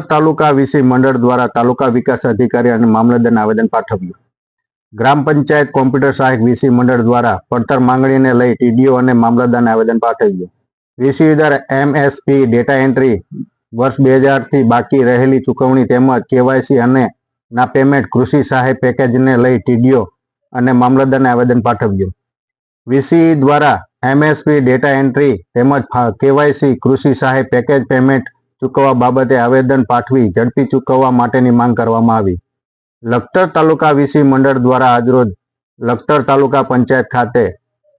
તાલુકા VC મંડળ દ્વારા તાલુકા વિકાસ અધિકારી અને મામલતદારને આવેદન પાઠવ્યું. ગ્રામ પંચાયત કોમ્પ્યુટર સહાયક વીસી મંડળ દ્વારા પડતર માંગણીને લઈ ટીડીઓ અને મામલતદારને આવેદન પાઠવ્યું. વીસી એમએસપી ડેટા એન્ટ્રી વર્ષ બે હજારથી બાકી રહેલી ચૂકવણી તેમજ કેવાયસી અને ના પેમેન્ટ કૃષિ સહાય પેકેજને લઈ ટીડીઓ અને મામલતદારને આવેદન પાઠવ્યું. વીસી દ્વારા એમએસપી ડેટા એન્ટ્રી તેમજ કેવાયસી કૃષિ સહાય પેકેજ પેમેન્ટ ચૂકવવા બાબતે આવેદન પાઠવી ઝડપી ચૂકવવા માટેની માંગ કરવામાં આવી. લખતર તાલુકા વીસી મંડળ દ્વારા આજરોજ લખતર તાલુકા પંચાયત ખાતે,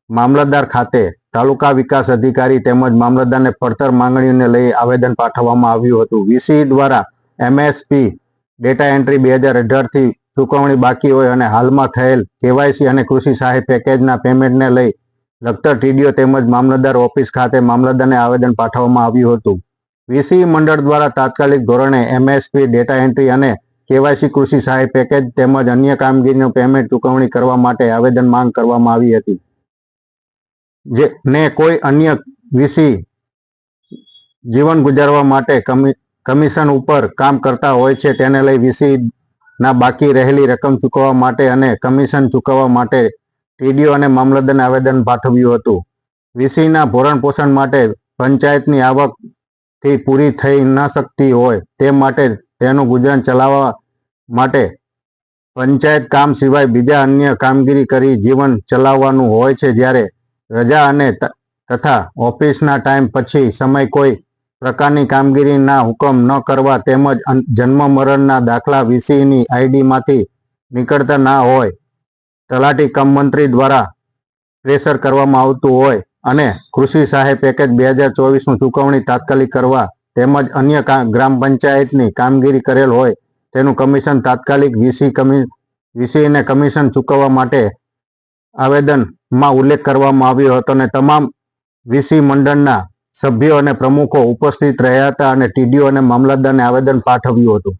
મામલતદાર ખાતે તાલુકા વિકાસ અધિકારી તેમજ મામલતદારને પડતર માંગણીઓને લઈ આવેદન પાઠવવામાં આવ્યું હતું. વીસી દ્વારા એમએસપી ડેટા એન્ટ્રી બે હજાર અઢારથી ચૂકવણી બાકી હોય અને હાલમાં થયેલ કેવાયસી અને કૃષિ સહાય પેકેજના પેમેન્ટને લઈ લખતર ટીડીઓ તેમજ મામલતદાર ઓફિસ ખાતે મામલતદારને આવેદન પાઠવવામાં આવ્યું હતું. વીસી મંડળ દ્વારા તાત્કાલિક ધોરણે એમએસપી, ડેટા એન્ટ્રી અને કેવાયસી કૃષિ સહાય પેકેજ તેમજ અન્ય કામગીરીનું પેમેન્ટ ચૂકવણી કરવા માટે આવેદન માંગ કરવામાં આવી હતી. જે ને કોઈ અન્ય વીસી જીવન ગુજારવા માટે કમિશન ઉપર કામ કરતા હોય છે તેને લઈ વીસી ના બાકી રહેલી રકમ ચૂકવવા માટે અને કમિશન ચૂકવવા માટે ટીડીઓ અને મામલતદારને આવેદન પાઠવ્યું હતું. વીસીના ભરણ પોષણ માટે પંચાયતની આવકથી પૂરી થઈ ન શકતી હોય તે માટે તેનું ગુજરાન ચલાવવા માટે પંચાયત કામ સિવાય બીજા અન્ય કામગીરી કરી જીવન ચલાવવાનું હોય છે જ્યારે રજા અને તથા ઓફિસના ટાઈમ પછી સમય કોઈ પ્રકારની કામગીરીના હુકમ ન કરવા તેમજ જન્મ મરણના દાખલા વીસીની આઈડીમાંથી નીકળતા ના હોય. તલાટી કમ મંત્રી દ્વારા પ્રેશર કરવામાં આવતું હોય અને કૃષિ સહાય પેકેજ બે હજાર ચોવીસનું ચૂકવણી તાત્કાલિક કરવા તેમજ અન્ય ગ્રામ પંચાયતની કામગીરી કરેલ હોય તેનું કમિશન તાત્કાલિક વીસી કમિ વીસીને કમિશન ચૂકવવા માટે આવેદનમાં ઉલ્લેખ કરવામાં આવ્યો હતો અને તમામ વીસી મંડળના સભ્યો અને પ્રમુખો ઉપસ્થિત રહ્યા હતા અને ટીડીઓ અને મામલતદારને આવેદન પાઠવ્યું હતું.